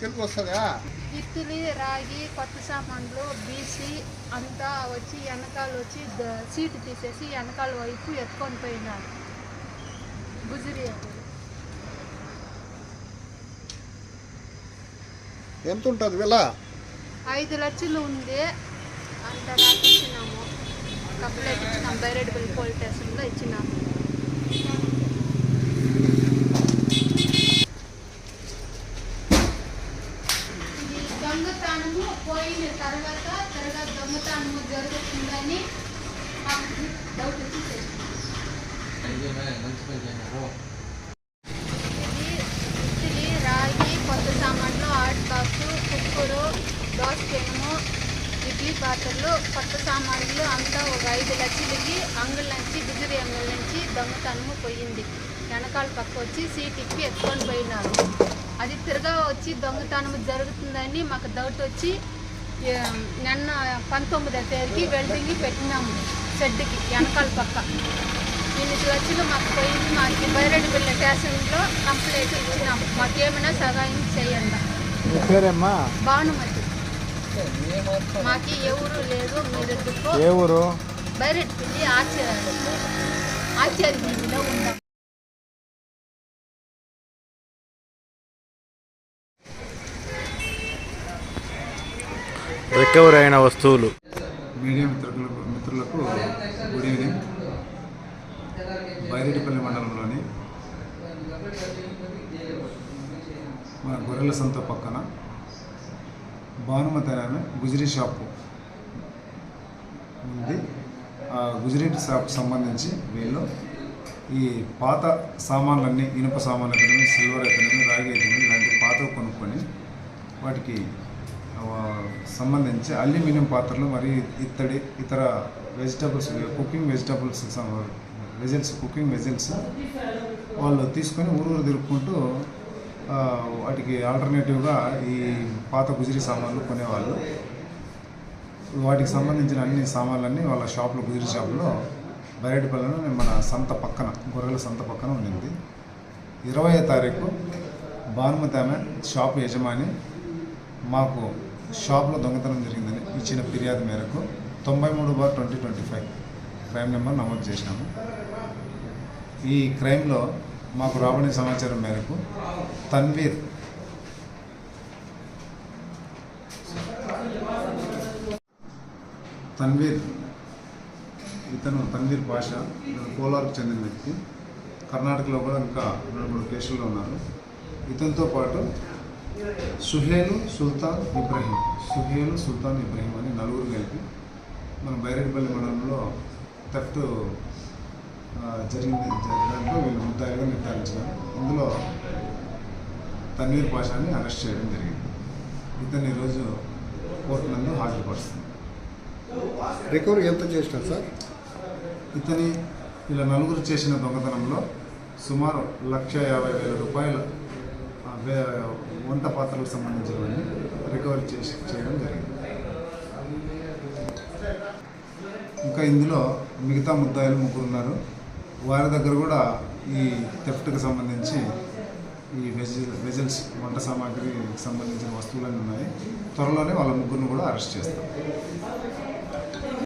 తెలుగు వస్తుందా ఇత్తులు రాగి కొత్త సామాన్లు బీసి అంతా వచ్చి వెనకాల వచ్చి సీటు తీసేసి వెనకాల వైపు ఎత్తుకొని పోయినారు. గుజరి. ఎంత ఉంటుంది వీళ్ళ ఐదు లక్షలు ఉంది. అంత రాసిచ్చినాము కంప్లైంట్ ఇచ్చినాము బైరెడ్పల్లి పోలీస్ స్టేషన్లో ఇచ్చినాము ఈ దొంగతనము పోయిన తర్వాత తర్వాత దొంగతనము జరుగుతుందని మాకు డౌట్ వచ్చి చేసినాం. ఇది ఇడ్లీ రాగి కొత్త సామాన్లు హాట్ బాక్స్ కుక్కరు దోశ పెనము ఇడ్లీ పాత్రలు కొత్త సామాన్లు అంతా ఒక ఐదు లక్షలకి అంగుల నుంచి గుజరి అంగుల నుంచి దొంగతనము పోయింది. వెనకాల పక్క వచ్చి సీట్ ఇప్పి ఎత్తుకొని పోయినారు. అది తిరగా వచ్చి దొంగతనము జరుగుతుందని మాకు డౌట్ వచ్చి నిన్న పంతొమ్మిదో తేదీకి వెల్డింగ్ పెట్టినాము షెడ్కి వెనకాల పక్క. ఎనిమిది లక్షలు మాకు పోయింది మాకు బైరెడ్డిపల్లి స్టేషన్లో కంప్లైంట్ ఇచ్చినాము. మాకు ఏమైనా సహాయం చేయండి. పేరేమ్మా? భానుమతి. మాకు ఎవరు లేదు మీరు ఏ ఊరు? బైరెడ్డిపల్లి ఆచార్య. ఆచార్య ఉన్నాం. రికవర్ అయిన వస్తువులు. మీడియా మిత్రులకు మిత్రులకు గుడ్ ఈవినింగ్ బైరెడ్డిపల్లి మండలంలోని మన గొర్రెల సంత పక్కన భానుమతి అనే గుజరీ షాపు ఉంది. ఆ గుజరీ షాప్కి సంబంధించి వీళ్ళు ఈ పాత సామాన్లన్నీ ఇనుప సామాన్లు అయితేనేమి సిల్వర్ అయితేనేమి రాగి అయితేనేమి ఇలాంటి పాతవి కొనుక్కొని వాటికి సంబంధించి అల్యూమినియం పాత్రలు మరియు ఇత్తడి ఇతర vegetables cooking vegetables vessels cooking vessels వాళ్ళు తీసుకొని ఊరు తిరుక్కుంటూ వాటికి ఆల్టర్నేటివ్గా ఈ పాత గుజరీ సామాన్లు కొనేవాళ్ళు. వాటికి సంబంధించిన అన్ని సామాన్లన్నీ వాళ్ళ షాపులో గుజరీ షాపులో బయటపల్లిలో మన సంత పక్కన గొర్రెల సంత పక్కన ఉండింది. ఇరవై తారీఖు భానుమతి ఆమె షాపు యజమాని మాకు షాప్లో దొంగతనం జరిగిందని ఇచ్చిన ఫిర్యాదు మేరకు తొంభై మూడు bar twenty twenty five crime number నమోదు చేసినాము. ఈ క్రైమ్లో మాకు రాబడిన సమాచారం మేరకు తన్వీర్ తన్వీర్ ఇతను తన్వీర్ భాష కోలార్కు చెందిన వ్యక్తి. కర్ణాటకలో కూడా ఇంకా రెండు మూడు కేసుల్లో ఉన్నారు. ఇతనితో పాటు సుహేలు సుల్తాన్ ఇబ్రహీం. సుహేలు సుల్తాన్ ఇబ్రహీం అని నలుగురు కలిపి మన బైరెడ్పల్లి మండలంలో థెఫ్ట్ ఆ, జరిగింది. దాంట్లో వీళ్ళు ముద్దాయిగా నిర్ధారించారు ఇందులో తన్వీర్ పాషాని అరెస్ట్ చేయడం జరిగింది. ఇతను ఈరోజు కోర్టు నందు హాజరుపరుస్తుంది. రికవరీ ఎంత చేసినారు సార్? ఇతని ఇలా నలుగురు చేసిన దొంగతనంలో సుమారు లక్ష యాభై వేల రూపాయల వంట పాత్రలకు సంబంధించినవన్నీ రికవరీ చేసి చేయడం జరిగింది. ఇంకా ఇందులో మిగతా ముద్దాయిలు ముగ్గురు ఉన్నారు. వారి దగ్గర కూడా ఈ థెఫ్ట్కి సంబంధించి ఈ వెజ్ వెజల్స్ వంట సామాగ్రికి సంబంధించిన వస్తువులన్నీ ఉన్నాయి. త్వరలోనే వాళ్ళ ముగ్గురిని కూడా అరెస్ట్ చేస్తారు